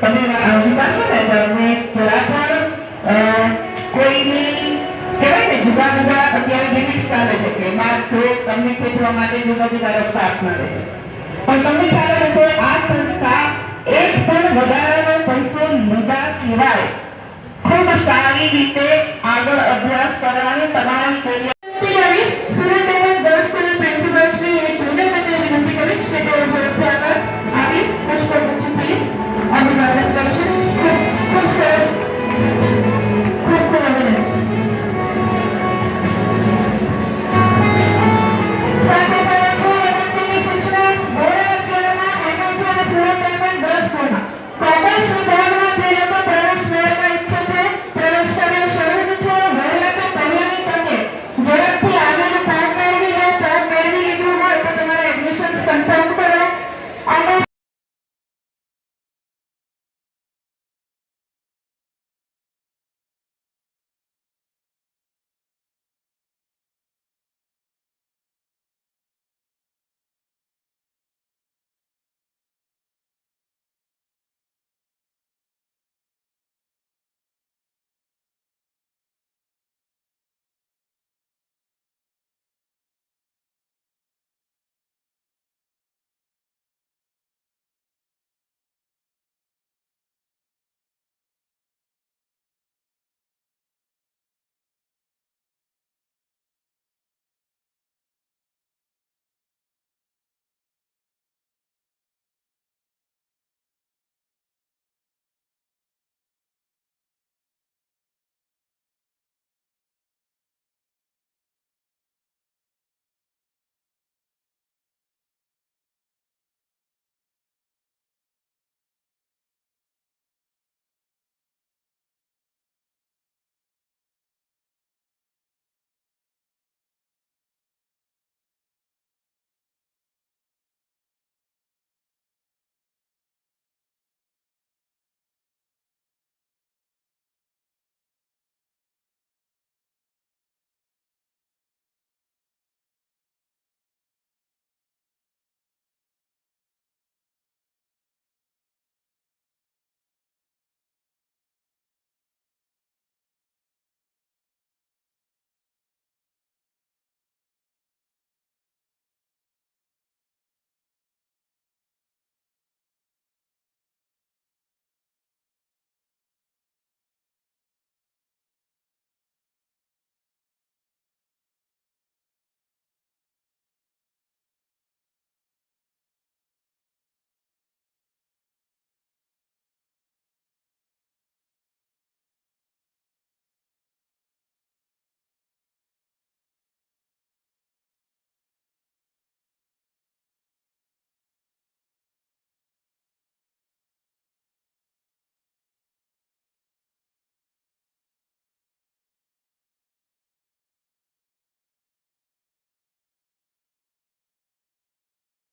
તમે અ, વિચારશો ને તો અમે જરા પણ કોઈની કહેવાય ને જુદા જુદા અત્યારે ગિમિક્સ ચાલે છે કે એમાં જો તમને ખેંચવા માટે જુદા જુદા રસ્તા અપનાવે છે. પણ તમને ખ્યાલ હશે આ સંસ્થા એક પણ વધારાનો પૈસો લીધા સિવાય ખૂબ સારી રીતે